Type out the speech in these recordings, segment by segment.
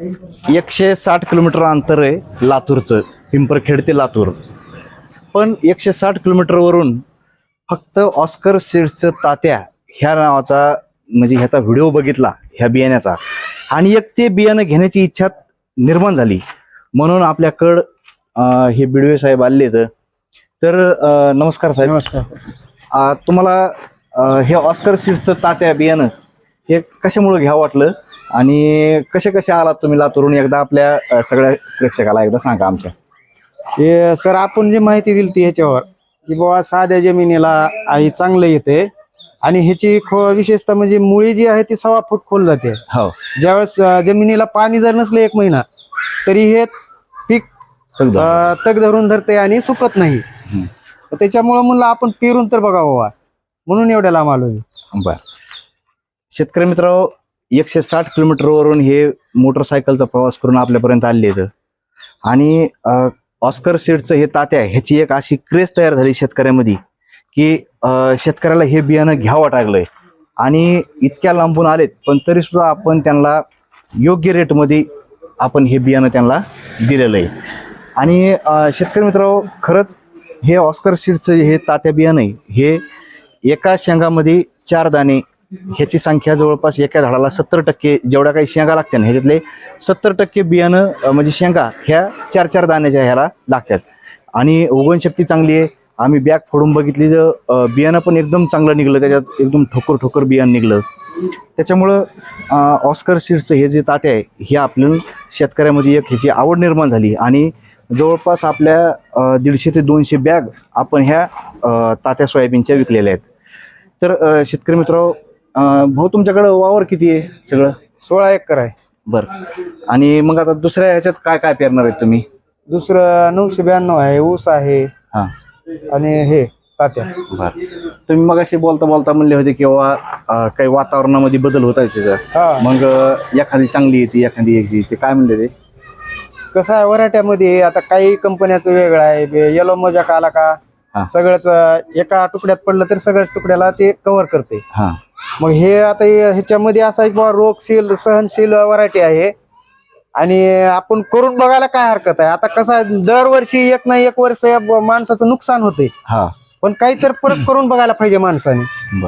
एकशे साठ किलोमीटर अंतर आहे लातूरचं. पिंपरखेड ते लातूर. पण एकशे साठ किलोमीटरवरून फक्त ऑस्कर सीड्सचं तात्या ह्या नावाचा म्हणजे ह्याचा व्हिडिओ बघितला ह्या बियाण्याचा. आणि एक ते बियाणं घेण्याची इच्छा निर्माण झाली. म्हणून आपल्याकडं हे बिडवे साहेब आले तर नमस्कार साहेब. नमस्कार. तुम्हाला हे ऑस्कर सीड्सचं तात्या बियाणं हे कशामुळे घ्यावं वाटलं? आणि कसे कसे आलात तुम्ही लातूरून एकदा आपल्या सगळ्या प्रेक्षकाला एकदा सांगा आमच्या. हे सर आपण जी माहिती दिली ती ह्याच्यावर की बाबा साध्या जमिनीला आई चांगलं येते आणि ह्याची खो विशेषतः म्हणजे मुळी जी आहे ती सव्वा फूट खोल जाते. हो. ज्यावेळेस जमिनीला पाणी जर नसलं एक महिना तरी हे पीक तग धरून. धरते आणि सुकत नाही. त्याच्यामुळं म्हणलं आपण पेरून तर बघावं बाबा म्हणून एवढ्या लांब आलो. बर. शेतकरी मित्र एकशे साठ किलोमीटरवरून हे मोटरसायकलचा प्रवास करून आपल्यापर्यंत आले आहेत. आणि ऑस्कर सीडचं हे तात्या ह्याची एक अशी क्रेज तयार झाली शेतकऱ्यामध्ये की शेतकऱ्याला हे बियाणं घ्यावं टाकलंय आणि इतक्या लांबून आलेत पण तरी सुद्धा आपण त्यांना योग्य रेटमध्ये आपण हे बियाणं त्यांना दिलेलं आहे आणि शेतकरी मित्र खरंच हे ऑस्कर सीडचं हे तात्या बियाणं आहे हे एका शेंगामध्ये चार दाणे ह्याची संख्या जवळपास एका झाडाला सत्तर टक्के जेवढ्या काही शेंगा लागतात ना ह्याच्यातले सत्तर टक्के बियाणं म्हणजे शेंगा ह्या चार चार दाण्याच्या ह्याला लागतात आणि उगवण शक्ती चांगली आहे. आम्ही बॅग फोडून बघितली तर बियाणं पण एकदम चांगलं निघलं त्याच्यात एकदम ठोकर ठोकर बियाणं निघलं. त्याच्यामुळं ऑस्कर सीड्सचं हे जे तात्या आहे हे आपल्या शेतकऱ्यामध्ये एक ह्याची आवड निर्माण झाली. आणि जवळपास आपल्या दीडशे ते दोनशे बॅग आपण ह्या तात्या सोयाबीनच्या विकलेल्या आहेत. तर शेतकरी मित्र भाऊ तुमच्याकडं वावर किती आहे सगळं? सोळा एकर आहे. बरं. आणि मग आता दुसऱ्या ह्याच्यात काय काय पेरणार आहेत तुम्ही? दुसरं नऊशे ब्याण्णव आहे ऊस आहे. हां. आणि हे तात्या. बरं. तुम्ही मग अशी बोलता बोलता म्हणले होते किंवा काही वातावरणामध्ये बदल होत आहे त्याच्यात हा. मग अं, एखादी चांगली येते एखादी येते ते काय म्हणले ते? कसं आहे वराट्यामध्ये आता काही कंपन्याचं वेगळं आहे. येलो मजाक आला. का? सगळंच एका तुकड्यात पडलं तर सगळ्याच तुकड्याला ते कव्हर करते. हां. मग हे आता हे- ह्याच्यामध्ये असं आहे की बाबा रोगशील सहनशील व्हरायटी आहे. आणि आपण करून बघायला काय हरकत आहे? आता कसं आहे दरवर्षी एक ना एक वर्ष माणसाचं नुकसान होते. हां. पण काहीतरी परत करून बघायला पाहिजे माणसाने.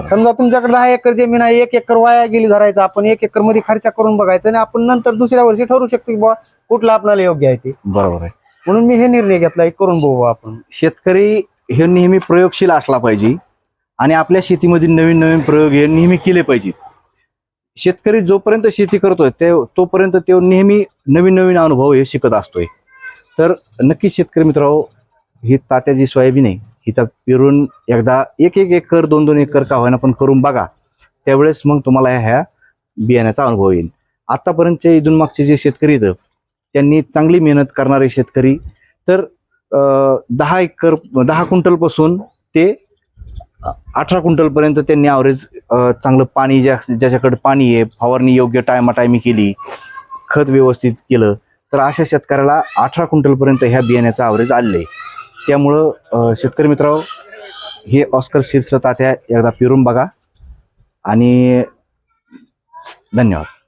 समजा तुमच्याकडे दहा एकर जमीन आहे एक एकर वाया गेली धरायचं आपण एक एकरमध्ये खर्च करून बघायचं आणि आपण नंतर दुसऱ्या वर्षी ठरवू शकतो की बाबा कुठलं आपल्याला योग्य आहे ते. बरोबर आहे. म्हणून मी हे निर्णय घेतला करून बघू आपण. शेतकरी हे नेहमी प्रयोगशील असला पाहिजे आणि आपल्या शेतीमध्ये नवीन नवीन प्रयोग हे नेहमी केले पाहिजेत शेतकरी जोपर्यंत शेती करतोय ते तोपर्यंत तो नेहमी नवीन नवीन अनुभव हे शिकत असतोय. तर नक्कीच शेतकरी मित्रांनो ही तात्याची सोयाबीन आहे. हिचा पेरून एकदा एक एक एकर दोन दोन एकर का होईना पण करून बघा. त्यावेळेस मग तुम्हाला ह्या बियाण्याचा अनुभव येईल. आतापर्यंतचे इथून मागचे जे शेतकरी आहेत त्यांनी चांगली मेहनत करणारे शेतकरी. तर दहा एकर दहा क्विंटलपासून ते अठरा क्विंटलपर्यंत त्यांनी ॲव्हरेज चांगलं पाणी ज्या ज्याच्याकडे पाणी आहे फवारणी योग्य टायमा टायमी केली खत व्यवस्थित केलं तर अशा शेतकऱ्याला अठरा क्विंटलपर्यंत ह्या बियाण्याचं ॲव्हरेज आलेलं आहे. त्यामुळं शेतकरी मित्रांनो हे ऑस्कर शीर्ष तात्या एकदा पिरून बघा. आणि धन्यवाद.